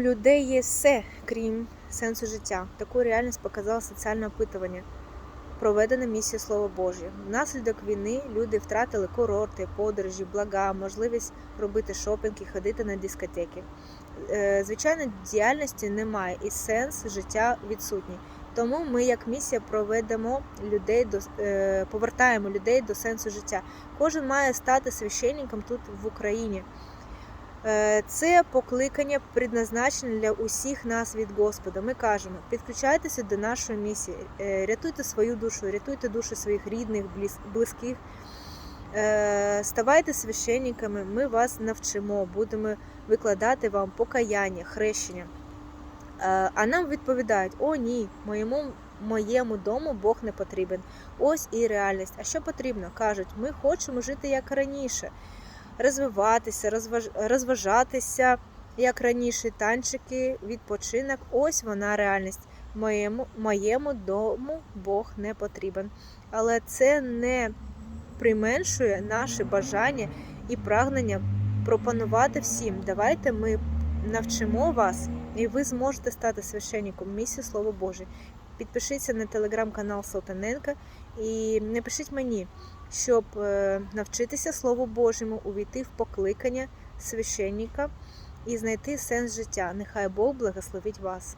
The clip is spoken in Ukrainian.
У людей є все, крім сенсу життя. Таку реальність показало соціальне опитування, проведене місією Слово Божє. Внаслідок війни люди втратили курорти, подорожі, блага, можливість робити шопінг і ходити на дискотеки. Е, Звичайно, діяльності немає і сенс життя відсутній. Тому ми, як місія, проведемо людей до е, повертаємо людей до сенсу життя. Кожен має стати священником тут в Україні. Е, Це покликання предназначене для усіх нас від Господа. Ми кажемо, підключайтеся до нашої місії, е, рятуйте свою душу, рятуйте душі своїх рідних, близьких. Е, Ставайте священниками, ми вас навчимо, будемо викладати вам покаяння, хрещення. А нам відповідають: о, ні, моєму, моєму дому Бог не потрібен. Ось і реальність. А що потрібно? Кажуть, ми хочемо жити як раніше розвиватися, розваж... розважатися, як раніше, танчики, відпочинок. Ось вона реальність. Моєму, моєму дому Бог не потрібен. Але це не применшує наше бажання і прагнення пропонувати всім. Давайте ми навчимо вас, і ви зможете стати священником місії Слово Боже. Підпишіться на телеграм-канал Салтаненка і напишіть мені, щоб е, навчитися Слову Божому, увійти в покликання священника і знайти сенс життя. Нехай Бог благословить вас.